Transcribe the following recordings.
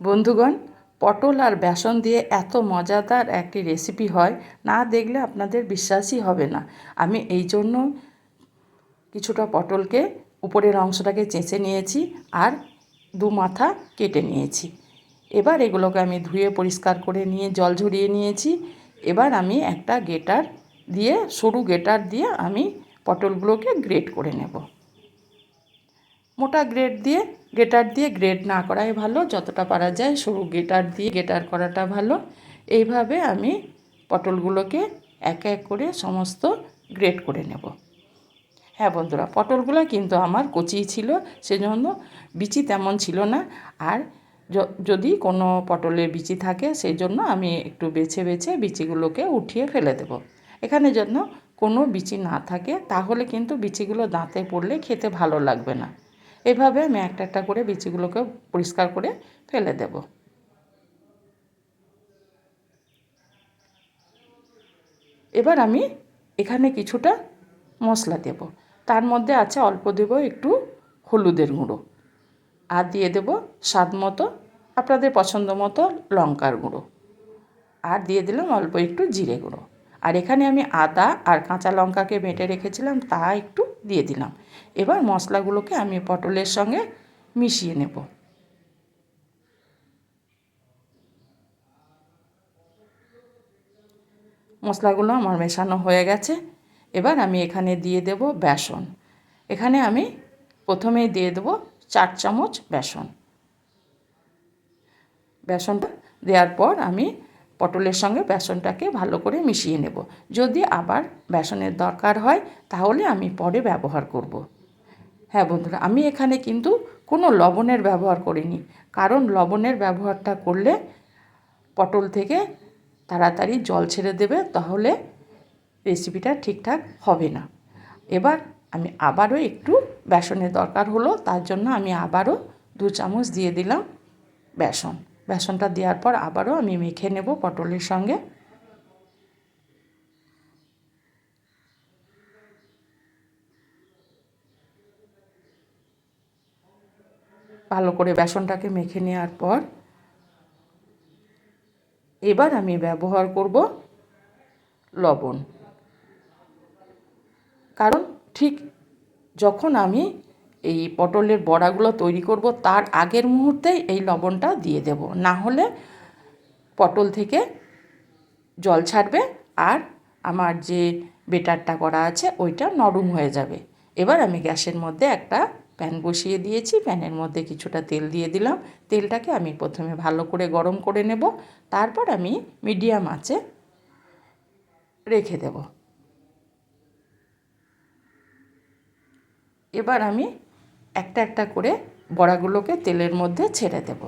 বন্ধুগণ, পটল আর বেসন দিয়ে এত মজাদার একটি রেসিপি হয়, না দেখলে আপনাদের বিশ্বাসই হবে না। আমি এই জন্য কিছুটা পটলকে উপরের অংশটাকে চেঁচে নিয়েছি আর দু মাথা কেটে নিয়েছি। এবার এগুলোকে আমি ধুয়ে পরিষ্কার করে নিয়ে জল ঝরিয়ে নিয়েছি। এবার আমি একটা গেটার দিয়ে, সরু গেটার দিয়ে আমি পটলগুলোকে গ্রেট করে নেব। মোটা গ্রেড দিয়ে গেটার দিয়ে গ্রেড না করাই ভালো, যতটা পারা যায় সরু গেটার দিয়ে গেটার করাটা ভালো। এইভাবে আমি পটলগুলোকে এক এক করে সমস্ত গ্রেড করে নেব। হ্যাঁ বন্ধুরা, পটলগুলো কিন্তু আমার কচি ছিল, সেজন্য বিচি তেমন ছিল না। আর যদি কোনো পটলের বিচি থাকে সেই জন্য আমি একটু বেছে বেছে বিচিগুলোকে উঠিয়ে ফেলে দেব। এখানে জন্য কোনো বিচি না থাকে, তাহলে কিন্তু বিচিগুলো দাঁতে পড়লে খেতে ভালো লাগবে না। এভাবে আমি একটা একটা করে বিচিগুলোকে পরিষ্কার করে ফেলে দেব। এবার আমি এখানে কিছুটা মশলা দেব। তার মধ্যে আছে অল্প দেব একটু হলুদের গুঁড়ো আর দিয়ে দেব স্বাদ মতো, আপনাদের পছন্দ মতো লঙ্কার গুঁড়ো। আর দিয়ে দিলাম অল্প একটু জিরে গুঁড়ো। আর এখানে আমি আদা আর কাঁচা লঙ্কাকে বেটে রেখেছিলাম, তা একটু দিয়ে দিলাম। এবার মশলাগুলোকে আমি পটলের সঙ্গে মিশিয়ে নেব। মশলাগুলো আমার মেশানো হয়ে গেছে। এবার আমি এখানে দিয়ে দেব বেসন। এখানে আমি প্রথমেই দিয়ে দেবো চার চামচ বেসন। বেসনটা দেওয়ার পর আমি পটলের সঙ্গে বেসনটাকে ভালো করে মিশিয়ে নেব। যদি আবার বেসনের দরকার হয়, তাহলে আমি পরে ব্যবহার করব। হ্যাঁ বন্ধুরা, আমি এখানে কিন্তু কোনো লবণের ব্যবহার করিনি। কারণ লবণের ব্যবহারটা করলে পটল থেকে তাড়াতাড়ি জল ছেড়ে দেবে, তাহলে রেসিপিটা ঠিকঠাক হবে না। এবার আমি আবারও একটু বেসনের দরকার হলো, তার জন্য আমি আবারও দু চামচ দিয়ে দিলাম বেসন। বেসনটা দেওয়ার পর আবারও আমি মেখে নেব পটলের সঙ্গে। ভালো করে বেসনটাকে মেখে নেওয়ার পর এবার আমি ব্যবহার করব লবণ। কারণ ঠিক যখন আমি এই পটলের বড়াগুলো তৈরি করব, তার আগের মুহূর্তেই এই লবণটা দিয়ে দেব। না হলে পটল থেকে জল ছাড়বে আর আমার যে বেটারটা করা আছে ওইটা নরম হয়ে যাবে। এবার আমি গ্যাসের মধ্যে একটা প্যান বসিয়ে দিয়েছি, প্যানের মধ্যে কিছুটা তেল দিয়ে দিলাম। তেলটাকে আমি প্রথমে ভালো করে গরম করে নেব, তারপর আমি মিডিয়াম আঁচে রেখে দেব। এবার আমি একটা একটা করে বড়াগুলোকে তেলের মধ্যে ছেড়ে দেব।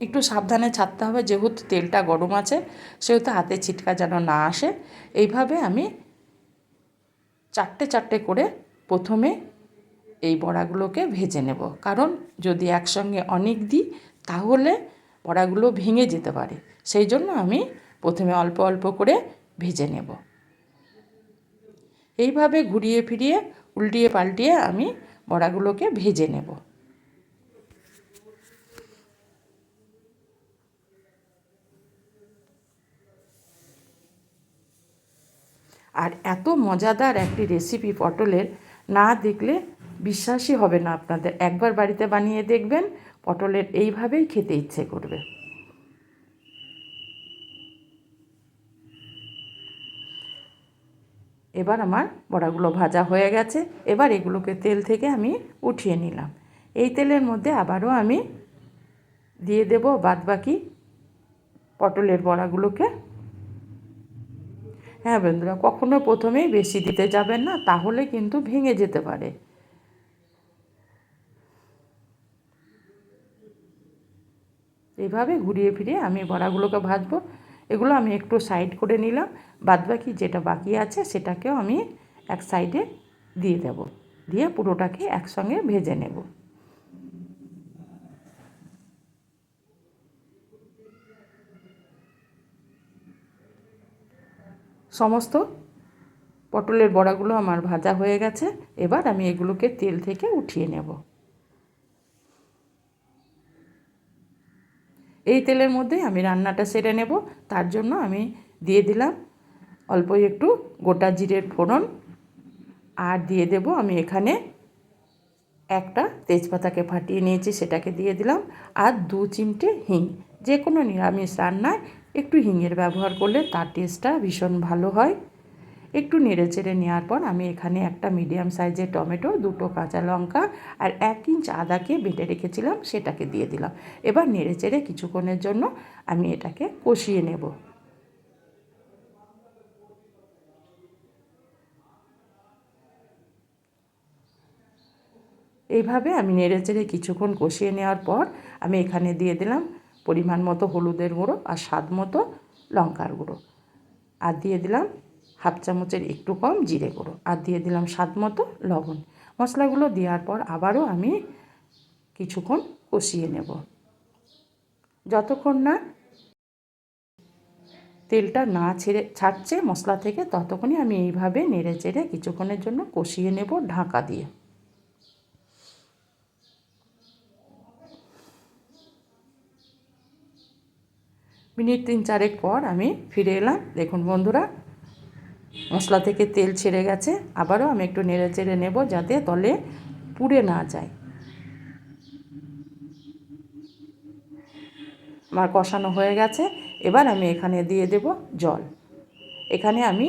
একটু সাবধানে ছাড়তে হবে, যেহেতু তেলটা গরম আছে, সেহেতু হাতে ছিটকা যেন না আসে। এইভাবে আমি চারটে চারটে করে প্রথমে এই বড়াগুলোকে ভেজে নেব। কারণ যদি একসঙ্গে অনেক দিই, তাহলে বড়াগুলো ভেঙে যেতে পারে। সেই জন্য আমি প্রথমে অল্প অল্প করে ভেজে নেব। এইভাবে ঘুরিয়ে ফিরিয়ে, উল্টিয়ে পাল্টিয়ে আমি বড়াগুলোকে ভেজে নেব। আর এত মজাদার একটি রেসিপি পটলের, না দেখলে বিশ্বাসই হবে না আপনাদের। একবার বাড়িতে বানিয়ে দেখবেন, পটলের এইভাবেই খেতে ইচ্ছে করবে। এবার আমার বড়াগুলো ভাজা হয়ে গেছে। এবার এগুলোকে তেল থেকে আমি উঠিয়ে নিলাম। এই তেলের মধ্যে আবারও আমি দিয়ে দেব বাদবাকি পটলের বড়াগুলোকে। হ্যাঁ বন্ধুরা, কখনো প্রথমেই বেশি দিতে যাবেন না, তাহলে কিন্তু ভেঙে যেতে পারে। এইভাবে ঘুরিয়ে ফিরিয়ে আমি বড়াগুলোকে ভাজবো। এগুলো আমি একটু সাইড করে নিলাম। বাদবাকি যেটা বাকি আছে সেটাকেও আমি এক সাইডে দিয়ে দেব। দিয়ে পুরোটাকে একসঙ্গে ভেজে নেব। সমস্ত পটলের বড়াগুলো আমার ভাজা হয়ে গেছে। এবার আমি এগুলোকে তেল থেকে উঠিয়ে নেব। এই তেলের মধ্যেই আমি রান্নাটা সেরে নেব। তার জন্য আমি দিয়ে দিলাম অল্প একটু গোটা জিরের ফোড়ন। আর দিয়ে দেব আমি এখানে একটা তেজপাতাকে ফাটিয়ে নিয়েছি, সেটাকে দিয়ে দিলাম। আর দু চিমটে হিং যে কোনো নিরামিষ রান্নায় একটু হিঙের ব্যবহার করলে তার টেস্টটা ভীষণ ভালো হয়। একটু নেড়ে চেড়ে নেওয়ার পর আমি এখানে একটা মিডিয়াম সাইজের টমেটো, দুটো কাঁচা লঙ্কা আর এক ইঞ্চ আদাকে বেটে রেখেছিলাম, সেটাকে দিয়ে দিলাম। এবার নেড়ে চেড়ে কিছুক্ষণের জন্য আমি এটাকে কষিয়ে নেব। এইভাবে আমি নেড়ে চেড়ে কিছুক্ষণ কষিয়ে নেওয়ার পর আমি এখানে দিয়ে দিলাম পরিমাণ মতো হলুদের গুঁড়ো আর স্বাদ মতো লঙ্কার গুঁড়ো। আর দিয়ে দিলাম হাফ চামচের একটু কম জিরে গুঁড়ো আর দিয়ে দিলাম স্বাদ মতো লবণ। মশলাগুলো দেওয়ার পর আবারও আমি কিছুক্ষণ কষিয়ে নেব। যতক্ষণ না তেলটা না ছেড়ে ছাড়ছে মশলা থেকে, ততক্ষণই আমি এইভাবে নেড়ে চেড়ে কিছুক্ষণের জন্য কষিয়ে নেব ঢাকা দিয়ে। মিনিট তিন চারেক পর আমি ফিরে এলাম। দেখুন বন্ধুরা মশলা থেকে তেল ছেড়ে গেছে, আবারও আমি একটু নেড়ে চেড়ে নেব যাতে তলে পুড়ে না যায়। আমার কষানো হয়ে গেছে, এবার আমি এখানে দিয়ে দেব জল। এখানে আমি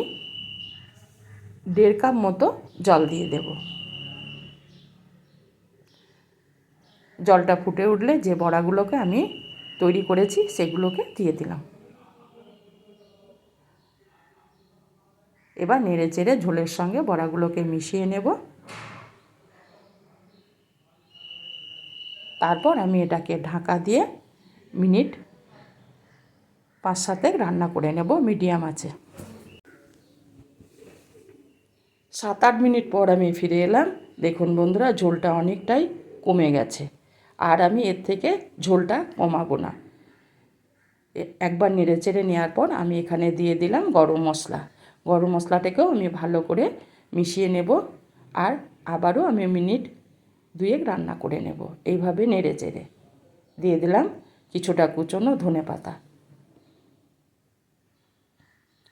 দেড় কাপ মতো জল দিয়ে দেব। জলটা ফুটে উঠলে যে বড়াগুলোকে আমি তৈরি করেছি, সেগুলোকে দিয়ে দিলাম। এবার নেড়ে চেড়ে ঝোলের সঙ্গে বড়াগুলোকে মিশিয়ে নেব। তারপর আমি এটাকে ঢাকা দিয়ে মিনিট পাঁচ সাতেক রান্না করে নেব মিডিয়াম আছে। সাত আট মিনিট পর আমি ফিরে এলাম। দেখুন বন্ধুরা, ঝোলটা অনেকটাই কমে গেছে। আর আমি এর থেকে ঝোলটা কমাবো না। একবার নেড়ে চেড়ে নেওয়ার পর আমি এখানে দিয়ে দিলাম গরম মশলা। গরম মশলাটাকেও আমি ভালো করে মিশিয়ে নেব আর আবারও আমি মিনিট দুয়েক রান্না করে নেব। এইভাবে নেড়ে চেড়ে। দিয়ে দিলাম কিছুটা কুচনো ধনে পাতা।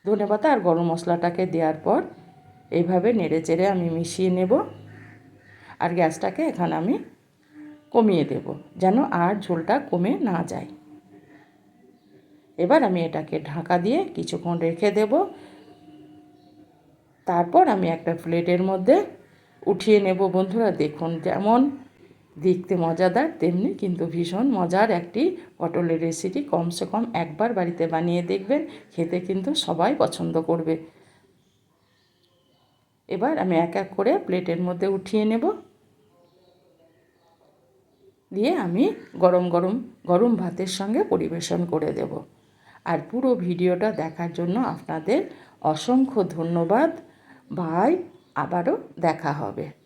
ধনে পাতা আর গরম মশলাটাকে দেওয়ার পর এইভাবে নেড়ে চেড়ে আমি মিশিয়ে নেব আর গ্যাসটাকে এখানে আমি কমিয়ে দেব যেন আর ঝোলটা কমে না যায়। এবার আমি এটাকে ঢাকা দিয়ে কিছুক্ষণ রেখে দেব তারপর আমি একটা প্লেটের মধ্যে উঠিয়ে নেব বন্ধুরা, দেখুন যেমন দেখতে মজাদার, তেমনি কিন্তু ভীষণ মজার একটি পটলের রেসিপি কমসে কম একবার বাড়িতে বানিয়ে দেখবেন, খেতে কিন্তু সবাই পছন্দ করবে। এবার আমি এক এক করে প্লেটের মধ্যে উঠিয়ে নেব। দিয়ে আমি গরম গরম গরম ভাতের সঙ্গে পরিবেশন করে দেব। আর পুরো ভিডিওটা দেখার জন্য আপনাদের অসংখ্য ধন্যবাদ। বাই আবারও দেখা হবে।